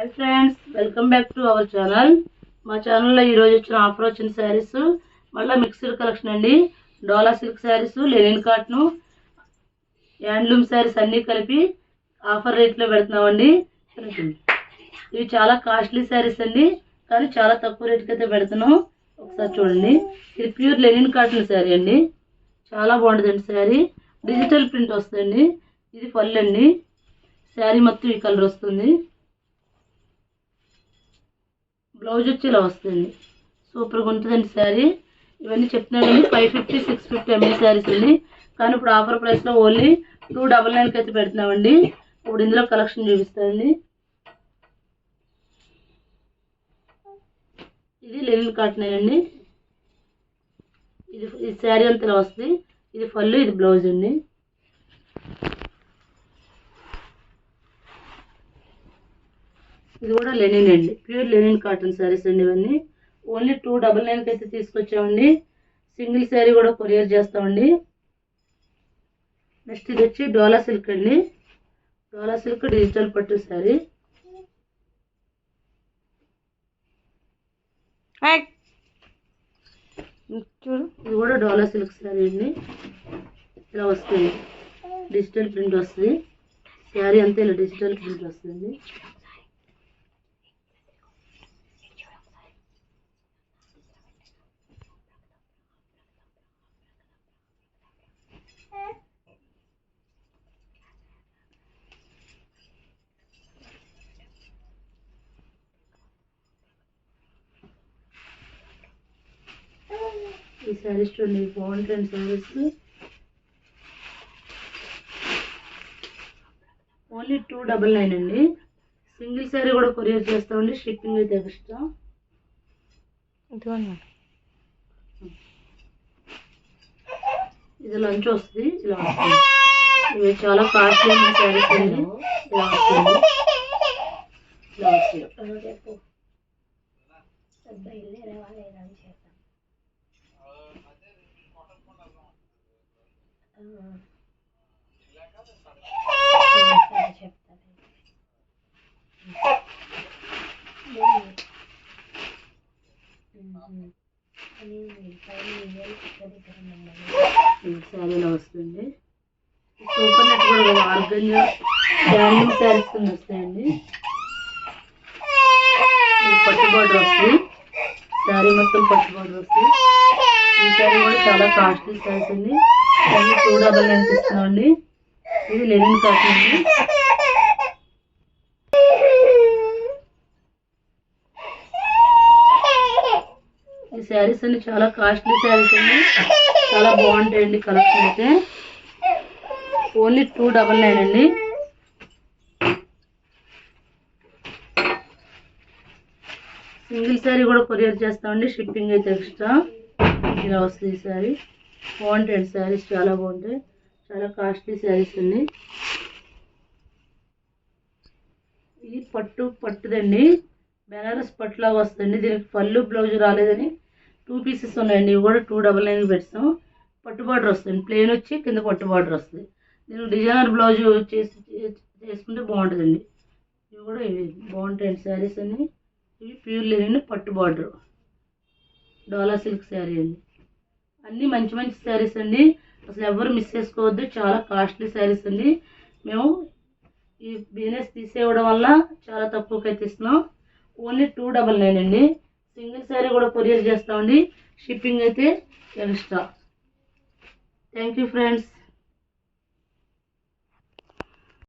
Hi friends welcome back to our channel మా ఛానల్లో ఈరోజు వచ్చిన ఆఫర్ వచ్చిన శారీస్ మళ్ళీ మిక్స్డ్ కలెక్షన్ అండి. Dola silk saris linen cotton handloom saris అన్నీ కలిపి ఆఫర్ రేట్లో పెడుతున్నామండి. ఇవి చాలా కాస్ట్లీ శారీస్ అండి కానీ చాలా తక్కువ రేట్కి అయితే పెడుతున్నాం. ఒకసారి చూడండి. ఇది ప్యూర్ లెనిన్ కాటన్ శారీ అండి. చాలా బాగుంటుందండి శారీ డిజిటల్ ప్రింట్ వస్తుందండి. ఇది పళ్ళు అండి. శారీ మొత్తం ఈ కలర్ వస్తుంది. బ్లౌజ్ వచ్చి ఇలా వస్తుంది. సూపర్గా ఉంటుందండి శారీ. ఇవన్నీ చెప్తున్నానండి ఫైవ్ ఫిఫ్టీ సిక్స్ ఫిఫ్టీ ఎంఏ శారీస్ అండి. కానీ ఇప్పుడు ఆఫర్ ప్రైస్లో ఓన్లీ టూ డబల్ నైన్కి అయితే పెడుతున్నామండి. ఇప్పుడు ఇందులో కలెక్షన్ చూపిస్తానండి. ఇది లెనిన్ కాటన్ అండి. ఇది ఈ శారీ అంతలా వస్తుంది. ఇది ఫల్ ఇది బ్లౌజ్ అండి. ఇది కూడా లెనిన్ అండి. ప్యూర్ లెనిన్ కాటన్ శారీస్ అండి ఇవన్నీ. ఓన్లీ టూ డబల్ నైన్కి అయితే తీసుకొచ్చామండి. సింగిల్ శారీ కూడా కొరియర్ చేస్తామండి. నెక్స్ట్ ఇది వచ్చి డోలా సిల్క్ అండి. డోలా సిల్క్ డిజిటల్ పట్టు శారీ. చూడు ఇది కూడా డోలా సిల్క్ శారీ అండి. ఇలా వస్తుంది. డిజిటల్ ప్రింట్ వస్తుంది. శారీ అంతా ఇలా డిజిటల్ ప్రింట్ వస్తుంది. ఈ శారీస్ చూడండి బాగుంటుంది saris only two double nine అండి. సింగిల్ శారీ కూడా కొరియర్ చేస్తామండి షిప్పింగ్ అయితే ఎక్స్ట్రా ఇది లంచ్ వస్తుంది ఇలా వస్తుంది. ఇవి చాలా కాస్ట్లీ శారీస్ అండి. ఇలా వస్తుంది. ఇలా వస్తుంది. ఈ శారీ ఇలా వస్తుంది సూపర్ నెట్ కూడా ఆర్గంజా డానింగ్ శారీస్ కింద వస్తాయండి. ఇది పట్టు బార్డర్ వస్తుంది. శారీ మొత్తం పట్టు బార్డర్ వస్తుంది. ఈ శారీ కూడా చాలా కాస్ట్లీ శారీస్ అండి. అన్ని టూ డబల్ నైన్ ఇస్తున్నామండి ఇది లెనిన్ కాటన్ అండి. ఈ శారీస్ అన్ని చాలా కాస్ట్లీ శారీస్ అండి. చాలా బాగుంటాయండి కలెక్షన్ అయితే. ఓన్లీ టూ డబల్ నైన్ అండి. సింగిల్ శారీ కూడా కొరియర్ చేస్తామండి. షిప్పింగ్ అయితే ఎక్స్ట్రా. ఇలా వస్తుంది ఈ శారీ. బాగుంటాయి శారీస్ చాలా బాగుంటాయి చాలా కాస్ట్లీ శారీస్ అండి ఇది పట్టు పట్టుదండి. బెనారస్ పట్టులాగా వస్తుంది దీనికి పళ్ళు బ్లౌజ్ రాలేదని టూ పీసెస్ ఉన్నాయండి. ఇవి కూడా టూ డబల్ నైన్ పెడతాం పట్టు. బార్డర్ వస్తుంది. ప్లెయిన్ వచ్చి కింద పట్టు బార్డర్ వస్తుంది. దీనికి డిజైనర్ బ్లౌజ్ చేసి చేసుకుంటే బాగుంటుందండి. ఇవి కూడా ఇవి బాగుంటాయండి శారీస్ అన్నీ ఇవి ప్యూర్ లెనిన్ పట్టు బార్డర్ డోలా సిల్క్ శారీ అండి. అన్నీ మంచి మంచి శారీస్ అండి. అసలు ఎవరు మిస్ చేసుకోవద్దు. చాలా కాస్ట్లీ శారీస్ అండి. మేము ఈ బిజినెస్ తీసేయడం వల్ల చాలా తక్కువకి అయితే ఇస్తున్నాం. ఓన్లీ టూ డబల్ నైన్ అండి. సింగిల్ శారీ కూడా కొరియర్ చేస్తామండి. షిప్పింగ్ అయితే ఎక్స్ట్రా థ్యాంక్ యూ ఫ్రెండ్స్